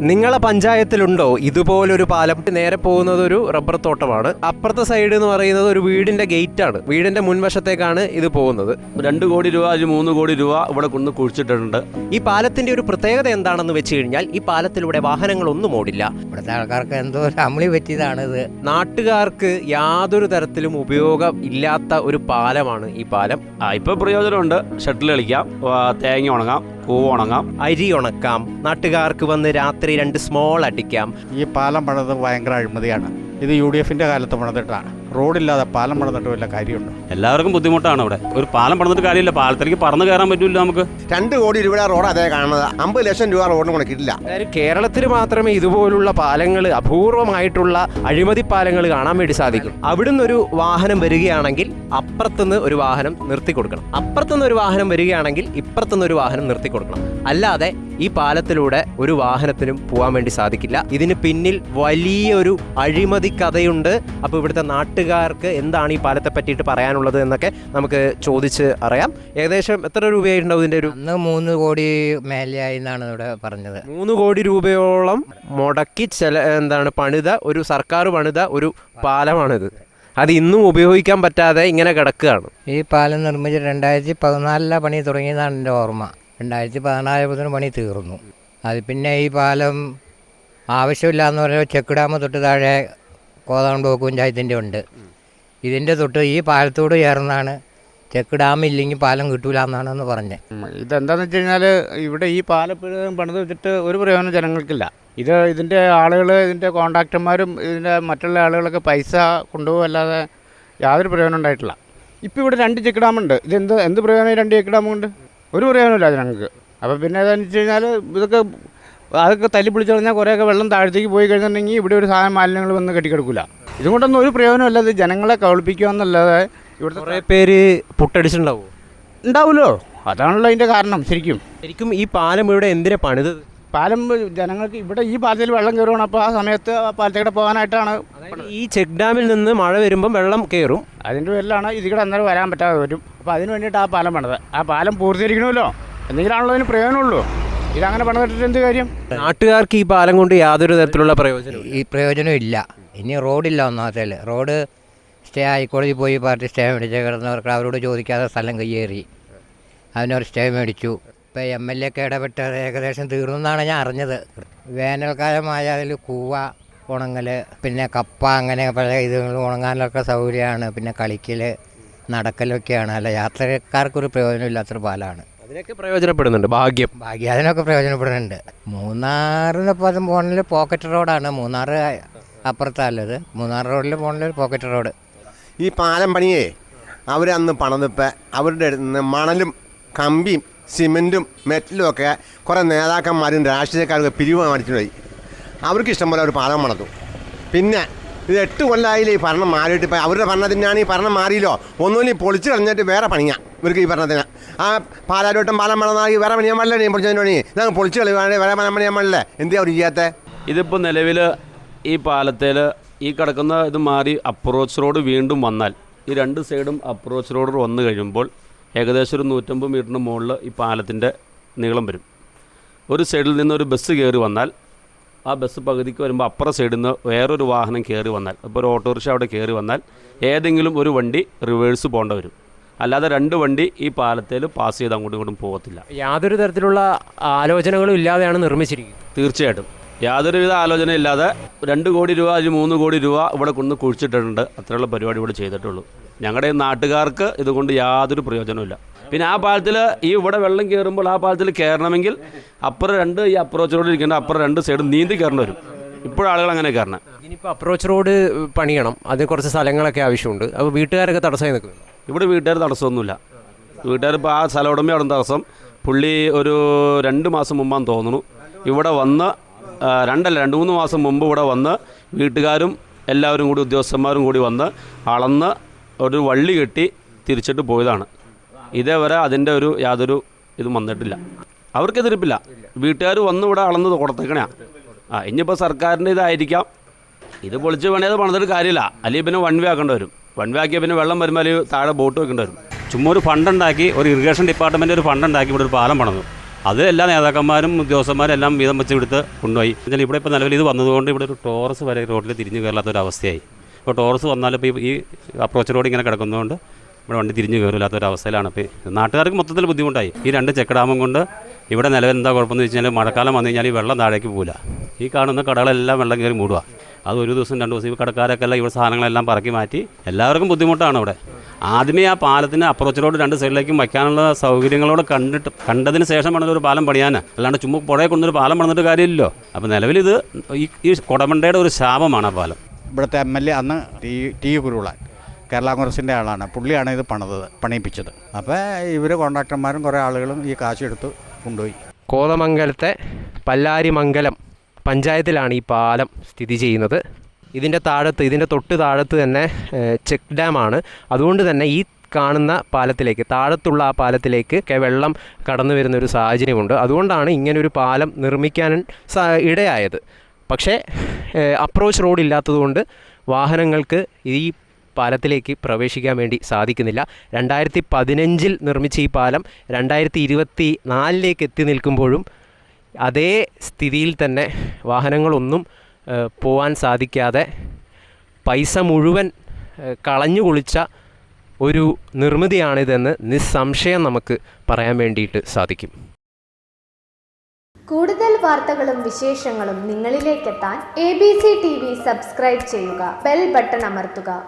നിങ്ങളെ പഞ്ചായത്തിലുണ്ടോ? ഇതുപോലൊരു പാലം. നേരെ പോകുന്നത് ഒരു റബ്ബർ തോട്ടമാണ്. അപ്പുറത്തെ സൈഡ് എന്ന് പറയുന്നത് ഒരു വീടിന്റെ ഗേറ്റ് ആണ് വീടിന്റെ മുൻവശത്തേക്കാണ് ഇത് പോകുന്നത്. രണ്ട് കോടി രൂപ ഒരു മൂന്ന് കോടി രൂപ ഇവിടെ കൊണ്ട് കുഴിച്ചിട്ടുണ്ട് ഈ പാലത്തിന്റെ ഒരു പ്രത്യേകത എന്താണെന്ന് വെച്ച് കഴിഞ്ഞാൽ ഈ പാലത്തിലൂടെ വാഹനങ്ങൾ ഒന്നും ഓടില്ല. ഇവിടുത്തെ ആൾക്കാർക്ക് എന്തോ ഒരു അമളി പറ്റിയതാണിത്. നാട്ടുകാർക്ക് യാതൊരു തരത്തിലും ഉപയോഗം ഇല്ലാത്ത ഒരു പാലമാണ് ഈ പാലം. ആ ഇപ്പോൾ പ്രയോജനമുണ്ട്. ഷട്ടിൽ കളിക്കാം. ആ, തേങ്ങ ഉണങ്ങാം. പൂവ് ഉണങ്ങാം അരി ഉണക്കാം. നാട്ടുകാർക്ക് വന്ന് രാത്രി രണ്ട് സ്മോൾ അടിക്കാം. ഈ പാലം പണിത് ഭയങ്കര അഴിമതിയാണ്. ഇത് യു ഡി എഫിന്റെ കാലത്ത് പണിതിട്ടാണ്. റോഡില്ലാതെ പാലം പണിതിട്ട് വല്ല കാര്യമുണ്ട്? എല്ലാവർക്കും ബുദ്ധിമുട്ടാണ് അവിടെ. ഒരു പാലം പണിതിട്ട് കാര്യമില്ല. പാലത്തിലേക്ക് പറന്ന് കയറാൻ പറ്റില്ല നമുക്ക്. രണ്ട് കോടി രൂപയുടെ റോഡ് അതേ കാണുന്നത്. അമ്പത് ലക്ഷം രൂപ റോഡിന് കൊടുക്കില്ല അതായത് കേരളത്തിൽ മാത്രമേ ഇതുപോലുള്ള പാലങ്ങൾ അപൂർവമായിട്ടുള്ള അഴിമതി പാലങ്ങൾ കാണാൻ വേണ്ടി സാധിക്കും. അവിടുന്ന് ഒരു വാഹനം വരികയാണെങ്കിൽ അപ്പുറത്തുനിന്ന് ഒരു വാഹനം നിർത്തി കൊടുക്കണം. അപ്പുറത്തുനിന്ന് ഒരു വാഹനം വരികയാണെങ്കിൽ ഇപ്പുറത്തുനിന്ന് ഒരു വാഹനം നിർത്തി കൊടുക്കണം. അല്ലാതെ ഈ പാലത്തിലൂടെ ഒരു വാഹനത്തിനും പോകാൻ വേണ്ടി സാധിക്കില്ല. ഇതിന് പിന്നിൽ വലിയൊരു അഴിമതി കഥയുണ്ട്. അപ്പോൾ ഇവിടുത്തെ നാട്ടുകാർക്ക് എന്താണ് ഈ പാലത്തെ പറ്റിയിട്ട് പറയാനുള്ളത് എന്നൊക്കെ നമുക്ക് ചോദിച്ച് അറിയാം. ഏകദേശം എത്ര രൂപയായിട്ടുണ്ടാവും ഇതിന്റെ ഒരു അന്ന് മൂന്ന് കോടി മേലെയായി എന്നാണ് ഇവിടെ പറഞ്ഞത്. മൂന്ന് കോടി രൂപയോളം മുടക്കി ചില എന്താണ് പണിത ഒരു സർക്കാർ പണിത ഒരു പാലമാണിത്. അത് ഇന്നും ഉപയോഗിക്കാൻ പറ്റാതെ ഇങ്ങനെ കിടക്കുകയാണ്. ഈ പാലം നിർമ്മിച്ച് രണ്ടായിരത്തി പതിനാലിലെ പണി തുടങ്ങിയതാണ് എന്റെ ഓർമ്മ. രണ്ടായിരത്തി പതിനാലായപ്പോഴത്തേനും പണി തീർന്നു. അത് പിന്നെ ഈ പാലം ആവശ്യമില്ല എന്ന് പറയുമ്പോൾ ചെക്ക് ഡാം തൊട്ട് താഴെ കോതാണ്ട് ബ്ലോക്ക് പഞ്ചായത്തിന്റെ ഉണ്ട്. ഇതിന്റെ തൊട്ട് ഈ പാലത്തോട് ചേർന്നാണ് ചെക്ക് ഡാം ഇല്ലെങ്കിൽ പാലം കിട്ടൂല എന്നാണെന്ന് പറഞ്ഞത് ഇതെന്താണെന്ന് വെച്ച് കഴിഞ്ഞാൽ ഇവിടെ ഈ പാലം പണിത് വെച്ചിട്ട് ഒരു പ്രയോജനം ജനങ്ങൾക്കില്ല. ഇത് ഇതിന്റെ ആളുകൾ ഇതിന്റെ കോൺട്രാക്ടർമാരും ഇതിന്റെ മറ്റുള്ള ആളുകളൊക്കെ പൈസ കൊണ്ടുപോകല്ലാതെ യാതൊരു പ്രയോജനം ഉണ്ടായിട്ടില്ല. ഇപ്പോൾ ഇവിടെ രണ്ട് ചെക്ക് ഡാമുണ്ട്. ഇത് എന്ത് എന്ത് പ്രയോജനം രണ്ട് ചെക്ക് ഡാം കൊണ്ട്? ഒരു പ്രയോജനമില്ല ഞങ്ങൾക്ക്. അപ്പോൾ പിന്നെ എന്താണെന്ന് വെച്ച് കഴിഞ്ഞാൽ ഇതൊക്കെ അതൊക്കെ തല്ലി പിടിച്ച് കഴിഞ്ഞാൽ കുറേയൊക്കെ വെള്ളം താഴത്തേക്ക് പോയി കഴിഞ്ഞിട്ടുണ്ടെങ്കിൽ ഇവിടെ ഒരു സാധനം മാലിന്യങ്ങൾ വന്ന് കെട്ടിക്കിടക്കില്ല ഇതുകൊണ്ടൊന്നും ഒരു പ്രയോജനമല്ല ഇത് ജനങ്ങളെ കവിളിപ്പിക്കുക എന്നല്ലാതെ ഇവിടുത്തെ കുറേ പേര് പുട്ടടിച്ചിട്ടുണ്ടാവും? ഉണ്ടാവുമല്ലോ അതാണല്ലോ അതിന്റെ കാരണം ശരിക്കും. ശരിക്കും ഈ പാലം ഇവിടെ എന്തിനാ പണിതത്? പാലം ജനങ്ങൾക്ക് ഇവിടെ ഈ പാലത്തിൽ വെള്ളം കയറുകയാണ് അപ്പോൾ ആ സമയത്ത് ആ പാലത്തേക്കൂടെ പോകാനായിട്ടാണ് ഈ ചെക്ക് ഡാമിൽ നിന്ന് മഴ വരുമ്പം വെള്ളം കയറും അതിന്റെ പേരിലാണ് ഇതികൂടെ അന്നേരം വരാൻ പറ്റാതെ വരും. അപ്പോൾ അതിന് വേണ്ടിയിട്ട് ആ പാലം പണിത്. ആ പാലം പൂർത്തീകരിക്കണമല്ലോ. എന്തെങ്കിലാണല്ലോ അതിന് പ്രയോജനമുള്ളൂ. ഇതങ്ങനെ പണിതിട്ട് എന്ത് കാര്യം? നാട്ടുകാർക്ക് ഈ പാലം കൊണ്ട് യാതൊരു തരത്തിലുള്ള പ്രയോജനം ഈ പ്രയോജനം ഇല്ല ഇനി റോഡില്ല ഒന്നാമത്തേൽ റോഡ് സ്റ്റേ ഹൈക്കോടതി പോയി പാർട്ടി സ്റ്റേ മേടിച്ച് കിടന്നവർക്ക് അവരോട് ചോദിക്കാതെ സ്ഥലം കയ്യേറി. അതിനൊരു സ്റ്റേ മേടിച്ചു. ഇപ്പോൾ എം എൽ എ ഒക്കെ ഇടപെട്ട് അത് ഏകദേശം തീർന്നു എന്നാണ് ഞാൻ അറിഞ്ഞത്. വേനൽക്കാലമായ അതിൽ കൂവ ഉണങ്ങൽ പിന്നെ കപ്പ അങ്ങനെ പല ഇതുകൾ ഉണങ്ങാനൊക്കെ സൗകര്യമാണ്. പിന്നെ കളിക്കൽ നടക്കലൊക്കെയാണ്. അല്ല യാത്രക്കാർക്കൊരു പ്രയോജനമില്ലാത്തൊരു പാലാണ്. അതിനൊക്കെ പ്രയോജനപ്പെടുന്നുണ്ട് ഭാഗ്യം. ഭാഗ്യം അതിനൊക്കെ പ്രയോജനപ്പെടുന്നുണ്ട്. മൂന്നാറിന് പദം പോകണമെങ്കിൽ പോക്കറ്റ് റോഡാണ്. മൂന്നാർ അപ്പുറത്തല്ലത് മൂന്നാർ റോഡിൽ പോകണമെങ്കിൽ പോക്കറ്റ് റോഡ്. ഈ പാലം പണിയേ അവരന്ന് പണിതിപ്പോൾ അവരുടെ അടുത്ത് നിന്ന് മണലും കമ്പിയും സിമെന്റും മെറ്റലും ഒക്കെ കുറേ നേതാക്കന്മാരും രാഷ്ട്രീയക്കാരും പിരിവ് കാണിച്ചുപോയി അവർക്ക് ഇഷ്ടം പോലെ അവർ പാലം പണിതു. പിന്നെ ഇത് എട്ട് കൊല്ലമായില്ലേ ഈ ഭരണം മാറിയിട്ട് ഇപ്പം അവരുടെ ഭരണത്തിനാണ് ഈ ഭരണം മാറിയില്ലോ. ഒന്നുമില്ല പൊളിച്ച് കളഞ്ഞിട്ട് വേറെ പണിയാ ഇവർക്ക് ഈ ഭരണത്തിന്. ആ പാലാരോട്ടം പാലം പണിതാൽ വേറെ പണിയാൻ പാടില്ലേ പൊളിച്ചതിന് പണി ഇതങ്ങ് പൊളിച്ച് കളിവാണ് വേറെ പണം പണിയാൻ പാടില്ലേ. എന്തിയാ അവർ ചെയ്യാത്തത് ഇതിപ്പോൾ നിലവിൽ ഈ പാലത്തിൽ ഈ കിടക്കുന്ന ഇത് മാറി അപ്രോച്ച് റോഡ് വീണ്ടും വന്നാൽ ഈ രണ്ട് സൈഡും അപ്രോച്ച് റോഡ് വന്നു കഴിയുമ്പോൾ ഏകദേശം ഒരു നൂറ്റമ്പത് മീറ്ററിന് മുകളിൽ ഈ പാലത്തിന്റെ നീളം വരും. ഒരു സൈഡിൽ നിന്ന് ഒരു ബസ് കയറി വന്നാൽ ആ ബസ് പകുതിക്ക് വരുമ്പോൾ അപ്പുറ സൈഡിൽ നിന്ന് വേറൊരു വാഹനം കയറി വന്നാൽ ഇപ്പോൾ ഒരു ഓട്ടോറിക്ഷ അവിടെ കയറി വന്നാൽ ഏതെങ്കിലും ഒരു വണ്ടി റിവേഴ്സ് പോകേണ്ട വരും. അല്ലാതെ രണ്ട് വണ്ടി ഈ പാലത്തിൽ പാസ് ചെയ്ത് അങ്ങോട്ടും ഇങ്ങോട്ടും പോകത്തില്ല. യാതൊരു തരത്തിലുള്ള ആലോചനകളും ഇല്ലാതെയാണ് നിർമ്മിച്ചിരിക്കുന്നത്. തീർച്ചയായിട്ടും. യാതൊരുവിധ ആലോചന ഇല്ലാതെ രണ്ട് കോടി രൂപ അല്ലെങ്കിൽ മൂന്ന് കോടി രൂപ ഇവിടെ കൊണ്ട് കുഴിച്ചിട്ടിട്ടുണ്ട്. അത്രയുള്ള പരിപാടി ഇവിടെ ചെയ്തിട്ടുള്ളൂ. ഞങ്ങളുടെ നാട്ടുകാർക്ക് ഇതുകൊണ്ട് യാതൊരു പ്രയോജനമില്ല പിന്നെ ആ പാലത്തിൽ ഈ ഇവിടെ വെള്ളം കയറുമ്പോൾ ആ പാലത്തിൽ കയറണമെങ്കിൽ അപ്പുറം രണ്ട് ഈ അപ്രോച്ച് റോഡ് ഇരിക്കേണ്ട അപ്പുറം രണ്ട് സൈഡ് നീന്തി കയറേണ്ടി വരും. ഇപ്പോഴാളുകൾ അങ്ങനെ കയറണം. ഇനിയിപ്പോൾ അപ്രോച്ച് റോഡ് പണിയണം. അതിന് കുറച്ച് സ്ഥലങ്ങളൊക്കെ ആവശ്യമുണ്ട്. അപ്പോൾ വീട്ടുകാരൊക്കെ തടസ്സമായി നിൽക്കും ഇവിടെ വീട്ടുകാർ തടസ്സമൊന്നുമില്ല. വീട്ടുകാർ ഇപ്പോൾ ആ സ്ഥല ഉടമയാണ് തടസ്സം. പുള്ളി ഒരു രണ്ട് മാസം മുമ്പാന്ന് തോന്നുന്നു. ഇവിടെ വന്ന് രണ്ടല്ല രണ്ട് മൂന്ന് മാസം മുമ്പ് ഇവിടെ വന്ന് വീട്ടുകാരും എല്ലാവരും കൂടി ഉദ്യോഗസ്ഥന്മാരും കൂടി വന്ന് അളന്ന് ഒരു വള്ളി കെട്ടി തിരിച്ചിട്ട് പോയതാണ്. ഇതേവരെ അതിന്റെ ഒരു യാതൊരു ഇതും വന്നിട്ടില്ല. അവർക്ക് എതിർപ്പില്ല വീട്ടുകാർ വന്ന് ഇവിടെ അളന്ന് കൊടുത്തേക്കണേ ആ ഇനിയിപ്പോൾ സർക്കാരിന്റെ ഇതായിരിക്കാം. ഇത് പൊളിച്ച് വേണേത് പണിതിട്ട് കാര്യമില്ല. അല്ലെങ്കിൽ പിന്നെ വൺ വേ ആക്കേണ്ടി വരും. വൺ വേ ആക്കിയാൽ പിന്നെ വെള്ളം വരുമ്പോൾ താഴെ ബോട്ട് വെക്കേണ്ടി വരും. ചുമ്മാ ഒരു ഫണ്ട് ഉണ്ടാക്കി ഒരു ഇറിഗേഷൻ ഡിപ്പാർട്ട്മെന്റ് ഒരു ഫണ്ട് ഉണ്ടാക്കി ഇവിടെ ഒരു പാലം പണിതു. അത് എല്ലാ നേതാക്കന്മാരും ഉദ്യോഗസ്ഥന്മാരും എല്ലാം വീതം വെച്ച് എടുത്ത് കൊണ്ടുപോയി. എന്നാൽ ഇവിടെ ഇപ്പോൾ നിലവിൽ ഇത് വന്നതുകൊണ്ട് ഇവിടെ ഒരു ടോറസ് വരെ റോഡിൽ തിരിഞ്ഞു കയറാത്ത ഒരു അവസ്ഥയായി ഇപ്പോൾ ടോറസ് വന്നാൽ ഇപ്പോൾ ഈ അപ്രോച്ച് റോഡ് ഇങ്ങനെ കിടക്കുന്നതുകൊണ്ട് ഇവിടെ വണ്ടി തിരിഞ്ഞു കയറില്ലാത്ത ഒരു അവസ്ഥയിലാണ് ഇപ്പോൾ നാട്ടുകാർക്ക് മൊത്തത്തിൽ ബുദ്ധിമുട്ടായി. ഈ രണ്ട് ചെക്കഡാമും കൊണ്ട് ഇവിടെ നിലവിൽ എന്താ കുഴപ്പമെന്ന് വെച്ച് കഴിഞ്ഞാൽ മഴക്കാലം വന്നു കഴിഞ്ഞാൽ ഈ വെള്ളം താഴേക്ക് പോകില്ല ഈ കാണുന്ന കടകളെല്ലാം വെള്ളം കയറി മൂടുക. അത് ഒരു ദിവസം രണ്ട് ദിവസം ഈ കടക്കാരൊക്കെ എല്ലാം ഇവിടെ സാധനങ്ങളെല്ലാം പറക്കി മാറ്റി എല്ലാവർക്കും ബുദ്ധിമുട്ടാണ് ഇവിടെ. ആദ്യമേ ആ പാലത്തിന് അപ്രോച്ച് റോഡ് രണ്ട് സൈഡിലേക്കും വയ്ക്കാനുള്ള സൗകര്യങ്ങളോട് കണ്ടിട്ട് കണ്ടതിന് ശേഷമാണ് ഒരു പാലം പണിയാൻ. അല്ലാണ്ട് ചുമ്മാ പുഴയെ കൊണ്ടൊരു പാലം പണിതിട്ട് കാര്യമില്ലല്ലോ. അപ്പോൾ നിലവിലിത് ഈ ഈ കൊടമണ്ടയുടെ ഒരു ശാപമാണ് ആ പാലം. ഇവിടുത്തെ എം എൽ എ അന്ന് ടി ടി കുരുളാൻ കേരള കോൺഗ്രസിന്റെ ആളാണ്. പുള്ളിയാണ് ഇത് പണിതത് പണിയിപ്പിച്ചത്. അപ്പോൾ ഇവർ കോൺട്രാക്ടർമാരും കുറേ ആളുകളും ഈ കാശ് എടുത്ത് കൊണ്ടുപോയി. കോതമംഗലത്തെ പല്ലാരിമംഗലം പഞ്ചായത്തിലാണ് ഈ പാലം സ്ഥിതി ചെയ്യുന്നത്. ഇതിന്റെ താഴത്ത് ഇതിന്റെ തൊട്ട് താഴത്ത് തന്നെ ചെക്ക് ഡാമാണ് അതുകൊണ്ട് തന്നെ ഈ കാണുന്ന പാലത്തിലേക്ക് താഴത്തുള്ള ആ പാലത്തിലേക്ക് ഒക്കെ വെള്ളം കടന്നു വരുന്ന ഒരു സാഹചര്യമുണ്ട്. അതുകൊണ്ടാണ് ഇങ്ങനൊരു പാലം നിർമ്മിക്കാൻ ഇടയായത്. പക്ഷേ അപ്രോച്ച് റോഡ് ഇല്ലാത്തതുകൊണ്ട് വാഹനങ്ങൾക്ക് ഈ പാലത്തിലേക്ക് പ്രവേശിക്കാൻ വേണ്ടി സാധിക്കുന്നില്ല. രണ്ടായിരത്തി പതിനഞ്ചിൽ നിർമ്മിച്ച ഈ പാലം രണ്ടായിരത്തി ഇരുപത്തി നാലിലേക്ക് എത്തി നിൽക്കുമ്പോഴും അതേ സ്ഥിതിയിൽ തന്നെ വാഹനങ്ങളൊന്നും പോവാൻ സാധിക്കാതെ പൈസ മുഴുവൻ കളഞ്ഞു കുളിച്ച ഒരു നിർമ്മിതിയാണിതെന്ന് നിസ്സംശയം നമുക്ക് പറയാൻ വേണ്ടിയിട്ട് സാധിക്കും. കൂടുതൽ വാർത്തകളും വിശേഷങ്ങളും നിങ്ങളിലേക്കെത്താൻ A B C T V subscribe ചെയ്യുക ബെൽ ബട്ടൺ അമർത്തുക.